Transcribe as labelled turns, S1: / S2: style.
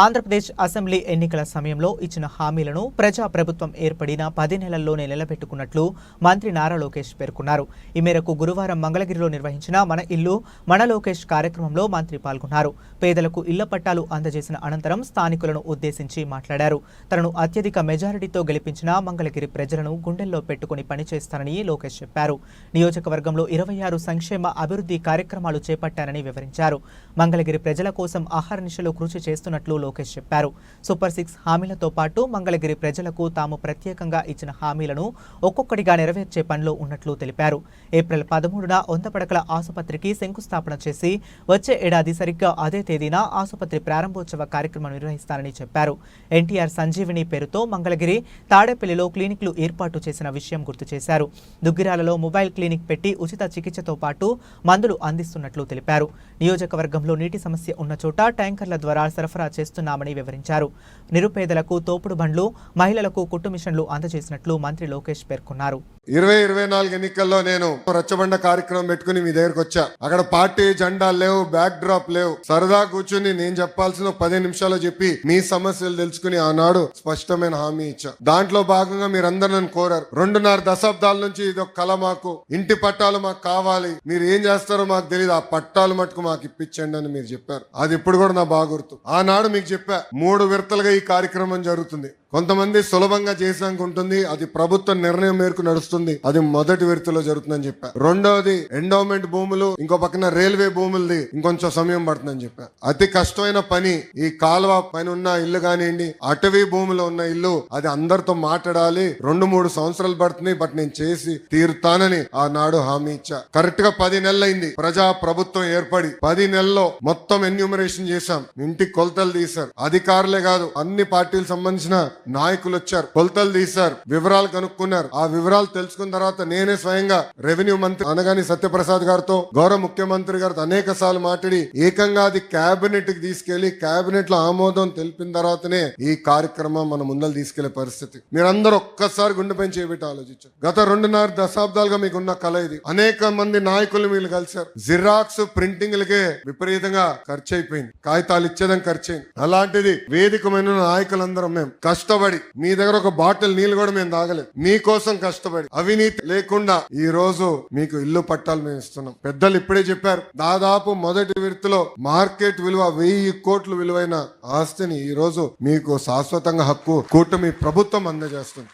S1: Andhra Pradesh assembly ఎన్నికల సమయంలో ఇచ్చిన హామీలను ప్రజా ప్రభుత్వం ఏర్పడిన పది నెలల్లోనే నిలబెట్టుకున్నట్లు మంత్రి నారా లోకేష్ పేర్కొన్నారు. ఈ మేరకు గురువారం మంగళగిరిలో నిర్వహించిన మన ఇల్లు మన లోకేష్ కార్యక్రమంలో మంత్రి పాల్గొన్నారు. పేదలకు ఇళ్ళ పట్టాలు అందజేసిన అనంతరం స్థానికులను ఉద్దేశించి మాట్లాడారు. తనను అత్యధిక మెజారిటీతో గెలిపించిన మంగళగిరి ప్రజలను గుండెల్లో పెట్టుకుని పనిచేస్తానని లోకేష్ చెప్పారు. నియోజకవర్గంలో ఇరవై ఆరు సంక్షేమ అభివృద్ధి కార్యక్రమాలు చేపట్టారని వివరించారు. మంగళగిరి ప్రజల కోసం ఆహార నిశలో కృషి చేస్తున్నట్లు లోకేష్ చెప్పారు. సూపర్ సిక్స్ హామీలతో పాటు మంగళగిరి ప్రజలకు తాము ప్రత్యేకంగా ఇచ్చిన హామీలను ఒక్కొక్కటిగా నెరవేర్చే పనిలో ఉన్నట్లు తెలిపారు. ఏప్రిల్ పదమూడున వంద పడకల ఆసుపత్రికి శంకుస్థాపన చేసి వచ్చే ఏడాది సరిగ్గా అదే తేదీన ఆసుపత్రి ప్రారంభోత్సవ కార్యక్రమం నిర్వహిస్తానని చెప్పారు. ఎన్టీఆర్ సంజీవిని పేరుతో మంగళగిరి తాడేపల్లిలో క్లినిక్లు ఏర్పాటు చేసిన విషయం గుర్తు చేశారు. దుగ్గిరాలలో మొబైల్ క్లినిక్ పెట్టి ఉచిత చికిత్సతో పాటు మందులు అందిస్తున్నట్లు తెలిపారు. నియోజకవర్గంలో నీటి సమస్య ఉన్న చోట ట్యాంకర్ల ద్వారా సరఫరా చేస్తున్నామని వివరించారు. నిరుపేదలకు తోపుడు బండ్లు మహిళలకు కుట్టు మిషన్లు అందజేసినట్లు మంత్రి లోకేష్ పేర్కొన్నారు.
S2: ఇరవై ఇరవై నాలుగు ఎన్నికల్లో నేను రచ్చబండ కార్యక్రమం పెట్టుకుని మీ దగ్గరకు వచ్చా. అక్కడ పార్టీ జెండాలు లేవు బ్యాక్ డ్రాప్ లేవు. సరదా కూర్చుని నేను చెప్పాల్సిన ఒక పది నిమిషాలు చెప్పి మీ సమస్యలు తెలుసుకుని ఆనాడు స్పష్టమైన హామీ ఇచ్చా. దాంట్లో భాగంగా మీరందరూ నన్ను కోరారు. రెండున్నర దశాబ్దాల నుంచి ఇది ఒక కళ మాకు. ఇంటి పట్టాలు మాకు కావాలి. మీరు ఏం చేస్తారో మాకు తెలియదు ఆ పట్టాలు మటుకు మాకు ఇప్పించండి అని మీరు చెప్పారు. అది ఇప్పుడు కూడా నా బాగుర్తు ఆనాడు మీకు చెప్పా. మూడు విడతలుగా ఈ కార్యక్రమం జరుగుతుంది. కొంతమంది సులభంగా చేసాక ఉంటుంది అది ప్రభుత్వ నిర్ణయం మేరకు నడుస్తుంది అది మొదటి విడతలో జరుగుతుందని చెప్పా. రెండవది ఎండోమెంట్ భూములు ఇంకో పక్కన రైల్వే భూములది ఇంకొంచెం సమయం పడుతుందని చెప్పా. అతి కష్టమైన పని ఈ కాలువ పైన ఉన్న ఇల్లు కానివ్వండి అటవీ భూమిలో ఉన్న ఇల్లు అది అందరితో మాట్లాడాలి రెండు మూడు సంవత్సరాలు పడుతుంది బట్ నేను చేసి తీరుతానని ఆనాడు హామీ ఇచ్చా. కరెక్ట్గా పది నెలలైంది ప్రజా ప్రభుత్వం ఏర్పడి పది నెలల్లో మొత్తం ఎన్యూమరేషన్ చేశాం. ఇంటికి కొలతలు తీశారు. అధికారులే కాదు అన్ని పార్టీలకు సంబంధించిన నాయకులు వచ్చారు కొలతలు తీశారు వివరాలు కనుక్కున్నారు. ఆ వివరాలు తెలుసుకున్న తర్వాత నేనే స్వయంగా రెవెన్యూ మంత్రి అనగాని సత్యప్రసాద్ గారితో గౌరవ ముఖ్యమంత్రి గారితో అనేక సార్లు మాట్లాడి ఏకంగా అది కేబినెట్కి తీసుకెళ్ళి కేబినెట్లో ఆమోదం తెలిపిన తర్వాతనే ఈ కార్యక్రమం మన ముందలు తీసుకెళ్ళే పరిస్థితి. మీరందరూ ఒక్కసారి గుండెపై చేపెట్టి ఆలోచించారు? గత రెండున్నర దశాబ్దాలుగా మీకు ఉన్న కళ ఇది. అనేక మంది నాయకులు మీరు కలిశారు. జిరాక్స్ ప్రింటింగ్లకే విపరీతంగా ఖర్చు అయిపోయింది కాగితాలు ఇచ్చేదని ఖర్చు అయింది అలాంటిది వేదికమైన నాయకులందరం మేము. కష్టం కష్టపడి మీ దగ్గర ఒక బాటిల్ నీళ్ళు కూడా మేము తాగలేదు. మీకోసం కష్టపడి అవినీతి లేకుండా ఈ రోజు మీకు ఇల్లు పట్టాలు మేము ఇస్తున్నాం. పెద్దలు ఇప్పుడే చెప్పారు దాదాపు మొదటి విడతలో మార్కెట్ విలువ వెయ్యి కోట్లు విలువైన ఆస్తిని ఈ రోజు మీకు శాశ్వతంగా హక్కు కూటమి ప్రభుత్వం అందజేస్తుంది.